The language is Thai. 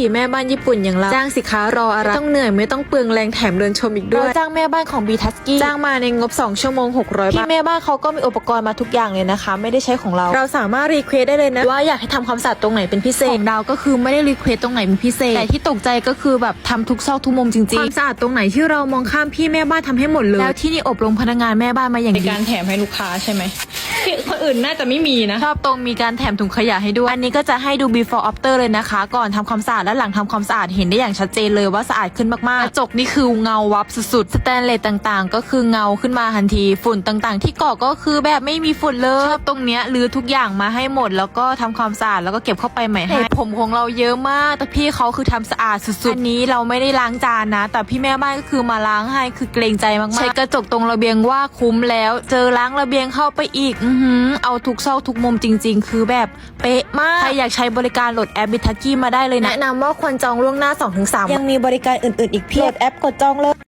ผีแม่บ้านญี่ปุ่นอย่างเราจ้างสิค้ารออะไรไม่ต้องเหนื่อยไม่ต้องเปลืองแรงแถมเดินชมอีกด้วยเราจ้างแม่บ้านของบีทัสกี้จ้างมาในงบ 2 ชั่วโมง 600 บาทพี่แม่บ้านเขาก็มีอุปกรณ์มาทุกอย่างเลยนะคะ ไม่ได้ใช้ของเรา เราสามารถรีเควสได้เลยนะ ว่าอยากให้ทำความสะอาดตรงไหนเป็นพิเศษของดาวก็คือไม่ได้รีเควสตรงไหนเป็นพิเศษ แต่ที่ตกใจก็คือแบบทำทุกซอกทุกมุมจริงๆความสะอาดตรงไหนที่เรามองข้ามพี่แม่บ้านทำให้หมดเลยแล้วที่นี่อบรมพนักงานแม่บ้านมาอย่างในดีการแถมให้ลูกค้าใช่ไหมที่ คนอื่นน่าจะไม่มีนะ ชอบตรงมีการแถมถุงขยะให้ด้วย อันนี้ก็จะให้ดู before after เลยนะคะ ก่อนทำความสะอาดและหลังทำความสะอาดเห็นได้อย่างชัดเจนเลยว่าสะอาดขึ้นมากๆกระจกนี่คือเงาวับสุดๆสแตนเลสต่างๆ ก็คือเงาขึ้นมาทันทีฝุ่นต่างๆ ที่เกาะก็คือแบบไม่มีฝุ่นเลยชอบตรงเนี้ยรื้อทุกอย่างมาให้หมด แล้วก็ทำความสะอาดแล้วก็เก็บเข้าไปใหม่ให้ผมของเราเยอะมาก แต่พี่เขาคือทำสะอาดสุดๆอันนี้เราไม่ได้ล้างจานนะ แต่พี่แม่บ้านก็คือมาล้างให้คือเกรงใจมากๆใช้กระจกตรงระเบียงว่าคุ้มแล้ว เจอล้างระเบียงเข้าไปอีกอือหือเอาทุกซอกทุกมุมจริง ๆ คือแบบเป๊ะมาก ใครอยากใช้บริการโหลดแอปบิทักกี้มาได้เลยนะ แนะนำว่าควรจองล่วงหน้า 2-3 ยังมีบริการอื่นๆ อีกเพียบแอปกดจองเลย